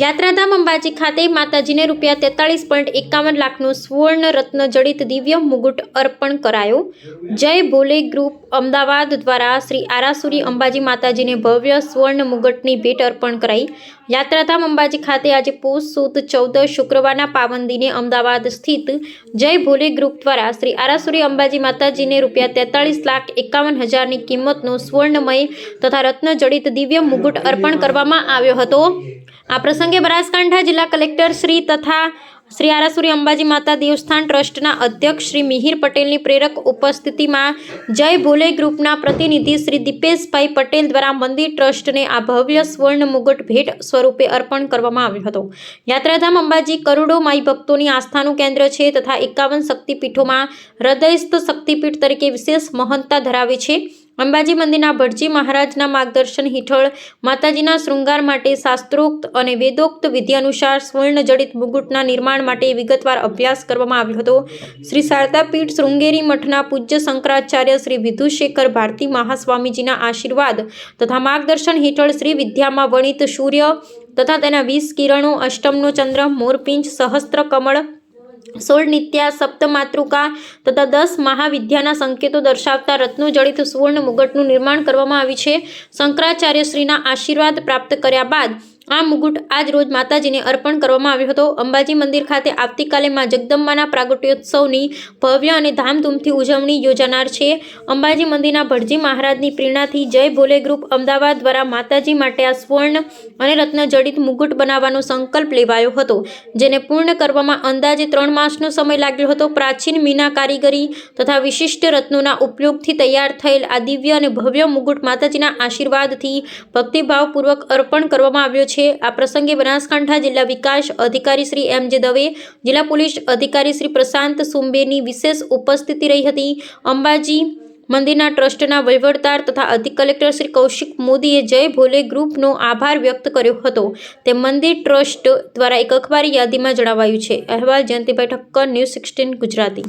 યાત્રાધામ અંબાજી ખાતે માતાજીને રૂપિયા તેતાળીસ પોઈન્ટ એકાવન લાખનું સુવર્ણ રત્ન જડિત દિવ્ય મુગુટ અર્પણ કરાયો. જય ભોલે ગ્રુપ, અમદાવાદ દ્વારા શ્રી આરાસુરી અંબાજી માતાજીને ભવ્ય સુવર્ણ મુગટની ભેટ અર્પણ કરાઈ. યાત્રાધામ અંબાજી ખાતે આજે પોષ, સુદ, ચૌદ, શુક્રવારના પાવન દિને અમદાવાદ સ્થિત જય ભોલે ગ્રુપ દ્વારા શ્રી આરાસુરી અંબાજી માતાજીને રૂપિયા તેતાળીસ લાખ એકાવન હજારની કિંમતનો સુવર્ણમય તથા રત્નજડિત દિવ્ય મુગુટ અર્પણ કરવામાં આવ્યો હતો. આ પ્રસંગે બનાસકાંઠા જિલ્લા કલેક્ટર શ્રી તથા શ્રી આરાસુરી અંબાજી માતા દેવસ્થાન ટ્રસ્ટના અધ્યક્ષ શ્રી મિહિર પટેલની પ્રેરક ઉપસ્થિતિમાં જય ભોલે ગ્રુપના પ્રતિનિધિ શ્રી દીપેશભાઈ પટેલ દ્વારા મંદિર ટ્રસ્ટને આ ભવ્ય સ્વર્ણ મુગટ ભેટ સ્વરૂપે અર્પણ કરવામાં આવ્યો હતો. યાત્રાધામ અંબાજી કરોડો માઈ ભક્તોની આસ્થાનું કેન્દ્ર છે તથા એકાવન શક્તિપીઠોમાં હૃદયસ્થ શક્તિપીઠ તરીકે વિશેષ મહંતા ધરાવે છે. અંબાજી મંદિરના ભટજી મહારાજના માર્ગદર્શન હેઠળ માતાજીના શૃંગાર માટે શાસ્ત્રોક્ત અને વેદોક્ત વિધિ અનુસાર સ્વર્ણજડિત મુગુટના નિર્માણ માટે વિગતવાર અભ્યાસ કરવામાં આવ્યો હતો. શ્રી શારદાપીઠ શૃંગેરી મઠના પૂજ્ય શંકરાચાર્ય શ્રી વિધુશેખર ભારતી મહાસ્વામીજીના આશીર્વાદ તથા માર્ગદર્શન હેઠળ શ્રી વિદ્યામાં વણિત સૂર્ય તથા તેના વીસ કિરણો, અષ્ટમનો ચંદ્ર મોરપિંચ સહસ્ત્ર કમળ સોળ નિત્યા સપ્તમાતૃકા તથા દસ મહાવિદ્યાના સંકેતો દર્શાવતા રત્નો જડિત સુવર્ણ મુગટનું નિર્માણ કરવામાં આવ્યું છે. શંકરાચાર્ય શ્રીના આશીર્વાદ પ્રાપ્ત કર્યા બાદ આ મુગુટ આજ રોજ માતાજીને અર્પણ કરવામાં આવ્યો હતો. અંબાજી મંદિર ખાતે આવતીકાલે માં જગદંબાના પ્રાગટ્યોત્સવની ભવ્ય અને ધામધૂમથી ઉજવણી યોજાનાર છે. અંબાજી મંદિરના ભટજી મહારાજની પ્રેરણાથી જય ભોલે ગ્રુપ અમદાવાદ દ્વારા માતાજી માટે આ સ્વર્ણ અને રત્ન જડિત મુગુટ બનાવવાનો સંકલ્પ લેવાયો હતો, જેને પૂર્ણ કરવામાં અંદાજે ત્રણ માસનો સમય લાગ્યો હતો. પ્રાચીન મીના કારીગરી તથા વિશિષ્ટ રત્નોના ઉપયોગથી તૈયાર થયેલ આ દિવ્ય અને ભવ્ય મુગુટ માતાજીના આશીર્વાદથી ભક્તિભાવપૂર્વક અર્પણ કરવામાં આવ્યો છે. આ પ્રસંગે બનાસકાંઠા જિલ્લા વિકાસ અધિકારી શ્રી એમ જે દવે, જિલ્લા પોલીસ અધિકારી શ્રી પ્રશાંત સુંબેની વિશેષ ઉપસ્થિતિ રહી હતી. અંબાજી મંદિરના ટ્રસ્ટના વહીવટદાર તથા અધિક કલેક્ટર શ્રી કૌશિક મોદીએ જય ભોલે ગ્રુપનો આભાર વ્યક્ત કર્યો હતો. તે મંદિર ટ્રસ્ટ દ્વારા એક અખબારી યાદીમાં જણાવાયું છે. અહેવાલ જયંતિભાઈ ઠક્કર, ન્યૂઝ સિક્સટીન ગુજરાતી.